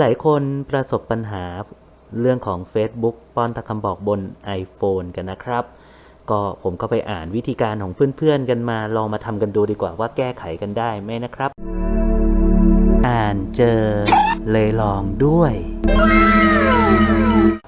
หลายคนประสบปัญหาเรื่องของ Facebook ป้อนตะคำบอกบน iPhone กันนะครับ ก็ผมก็ไปอ่านวิธีการของเพื่อนๆกันมา ลองมาทำกันดูดีกว่าว่าแก้ไขกันได้ไหมนะครับ อ่านเจอเลยลองด้วย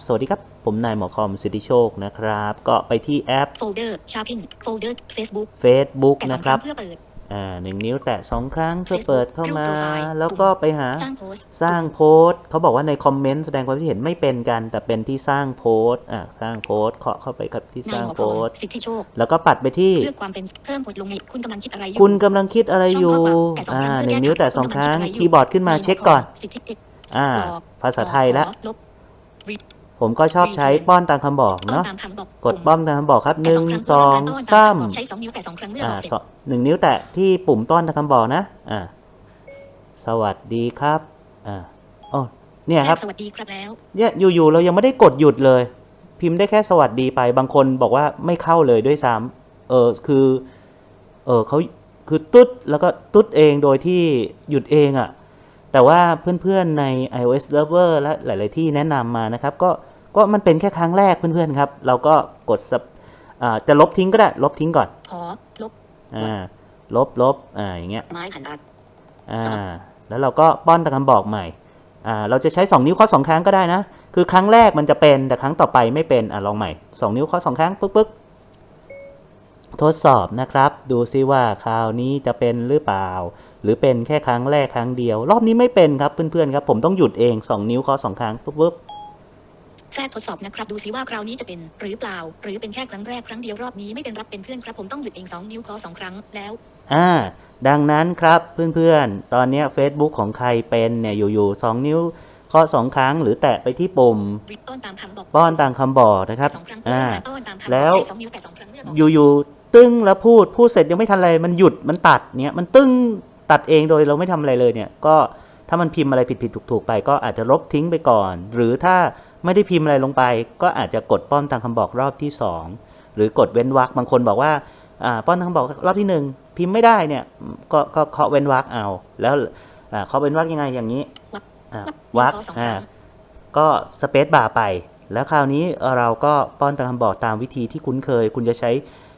สวัสดีครับ ผมนายหมอคอมสิทธิโชคนะครับ ก็ไปที่แอปโฟลเดอร์ชาร์พิงโฟลเดอร์ Facebook Facebook แต่สอนะงคครัรั้บงเพื่อเปิด อ่าหนึ่งนิ้วแตะสองครั้งเพื่อ Facebook เปิดเข้ามารูปโปรไฟล์แล้วก็ไปหาสร้างโพสต์สร้างโพสต์เขาบอกว่าในคอมเมนต์แสดงความคิดเห็นไม่เป็นกัน แต่เป็นที่สร้างโพสต์อะสร้างโพสต์เคาะเข้าไปครับที่สนายร้างหมอโพคอมสต์สิทธิโชคแล้วก็ปัดไปที่เลือกความเป็นเพิ่มบทลงในคุณกำลังคิดอะไรอยู่คุณกำลังคิดอะไรอยู่ช่งข้ความอ่าแต่สองครั้งหนึ่งนิ้วแต่สองครั้งณกำลัดะไคีย์บอร์ดขึ้นมาเช็คก่อนสิทธิเอกอ่ากรอบภาษาไทยละขอลบ ผมก็ชอบใช้ป้อนตามคำบอกต้นเนาะตามคำบอกกดป้อมตามคำบอกครับหแต่นึ่งครั้สองต้นสามคำบอกใช้สองนิ้วแต่สองครั้งเมื่ออ่าบอกเสร็จสองหนึ่งนิ้วแตะที่ปุ่มต้อนตามคำบอกนะ อ่า สวัสดีครับ อ่าอ๋อเนี่ยครับ สวัสดีครับแล้วเนี่ยอยู่ๆเรายังไม่ได้กดหยุดเลย พิมพ์ได้แค่สวัสดีไป บางคนบอกว่าไม่เข้าเลยด้วยซ้ำเออคือ เออเขาคือตุ๊ดแล้วก็ตุ๊ดเองโดยที่หยุดเองอะ่ะ แต่ว่าเพื่อนๆใน iOS Lover และหลาย ๆ ที่แนะนำมานะครับ ก็ ก็มันเป็นแค่ครั้งแรกเพื่อนๆครับ เราก็กด sub อ่าจะลบทิ้งก็ได้ ลบทิ้งก่อนขอลบอ่าลบลบอ่าอย่างเงี้ยไม้หันอัดอ่าแล้วเราก็ป้อนตะคำบอกใหม่อ่าเราจะใช้ 2 นิ้วเคาะสองครั้งก็ได้นะ คือครั้งแรกมันจะเป็นแต่ครั้งต่อไปไม่เป็นอะลองใหม่ 2 นิ้วเคาะสองครั้งปึ๊กปึ๊กทดสอบนะครับ ดูซิว่าคราวนี้จะเป็นหรือเปล่า หรือเป็นแค่ครั้งแรกครั้งเดียว รอบนี้ไม่เป็นครับเพื่อนๆครับ ผมต้องหยุดเอง 2 นิ้วเคาะสองครั้งปึ๊บปึ๊บแท รกทดสอบนะครับ ดูซิว่าคราวนี้จะเป็น หรือเปล่า หรือเป็นแค่ครั้งแรกครั้งเดียวรอบนี้ไม่เป็นรับเป็นเพื่อนครับผมต้องหยุดเองสองนิ้วขอสองครั้งแล้วอ่าดังนั้นครับเพื่อนๆ ตอนเนี้ย Facebook ของใครเป็นเนี่ยอยู่ๆ2นิ้วเคาะสองครั้งหรือแตะไปที่ปุ่มริบต้นตามคำบอกป้อนตามคำบอกนะครับสองครั้งอ่าต้นตามคำบอกแล้วใช้สองนิ้วแต่สองครั้งเมื่อบอกอยู่ๆตึ้งแล้วพูดพูดเสร็จยังไม่ทันอะไรมันหยุดมันตัดเนี่ยมันตึ้งตัดเองโดยเราไม่ทำอะไรเลยเนี่ยก็ถ้ามันพิมพ์อะไรผิดๆถูกๆไป ก็อาจจะลบทิ้งไปก่อน หรือถ้า ไม่ได้พิมพ์อะไรลงไป ก็อาจจะกดป้อนตามคำบอกรอบที่สองหรือกดเว้นวรรคบางคนบอกว่าป้อนตามคำบอกรอบที่หนึ่งพิมพ์ไม่ได้เนี่ยก็ก็เคาะเว้นวรรคเอา แล้วเคาะเว้นวรรคยังไงอย่างนี้วรรคสองครั้งก็สเปซบาร์ไป แล้วคราวนี้เราก็ป้อนตามคำบอกตามวิธีที่คุ้นเคย คุณจะใช้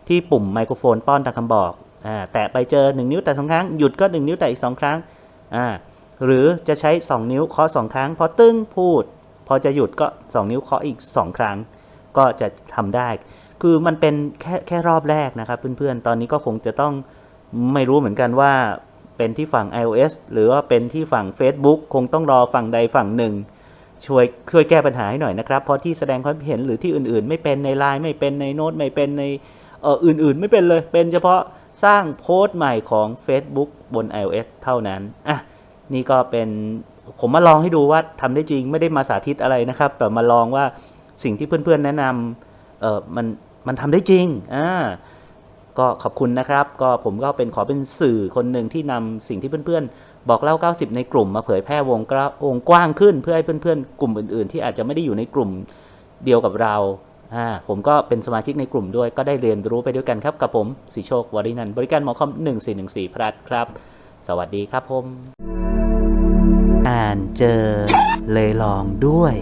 ที่ปุ่มไมโครโฟนป้อนตามคำบอกอแตะไปเจอ 1 นิ้วแต่สองครั้ง หยุดก็ 1 นิ้วแต่อีก2ครั้งหรือจะใช้ 2 นิ้วเคาะ2ครั้ง พอตึ้งพูด พอจะหยุดก็ 2 นิ้วเคาะอีก 2 ครั้ง ก็จะทำได้ คือมันเป็นแค่แค่รอบแรกนะครับเพื่อนๆ ตอนนี้ก็คงจะต้องไม่รู้เหมือนกันว่าเป็นที่ฝั่ง iOS หรือว่าเป็นที่ฝั่ง Facebook คงต้องรอฝั่งใดฝั่งหนึ่ง ช่วยช่วยแก้ปัญหาให้หน่อยนะครับ เพราะที่แสดงความเห็นหรือที่อื่นๆ ไม่เป็นในไลน์ไม่เป็นในโน้ตไม่เป็นในเอ่ออื่นๆ ไม่เป็นเลย เป็นเฉพาะสร้างโพสต์ใหม่ของ Facebook บน iOS เท่านั้น อะ นี่ก็เป็น ผมมาลองให้ดูว่าทำได้จริงไม่ได้มาสาธิตอะไรนะครับ แต่มาลองว่าสิ่งที่เพื่อนๆแนะนำเออมันมันทำได้จริงอ่าก็ขอบคุณนะครับ ก็ผมก็เป็นขอเป็นสื่อคนหนึ่งที่นำสิ่งที่เพื่อนๆ บอกเล่า 90 ในกลุ่มมาเผยแพร่วงกระวงกว้างขึ้น เพื่อให้เพื่อนๆ กลุ่มอื่นๆ ที่อาจจะไม่ได้อยู่ในกลุ่มเดียวกับเราอ่าผมก็เป็นสมาชิกในกลุ่มด้วยก็ได้เรียนรู้ไปด้วยกันครับกับผมสีโชควรินันท์บริการหมอคอม1414พลัดครับ สวัสดีครับผม อ่านเจอเลยลองด้วย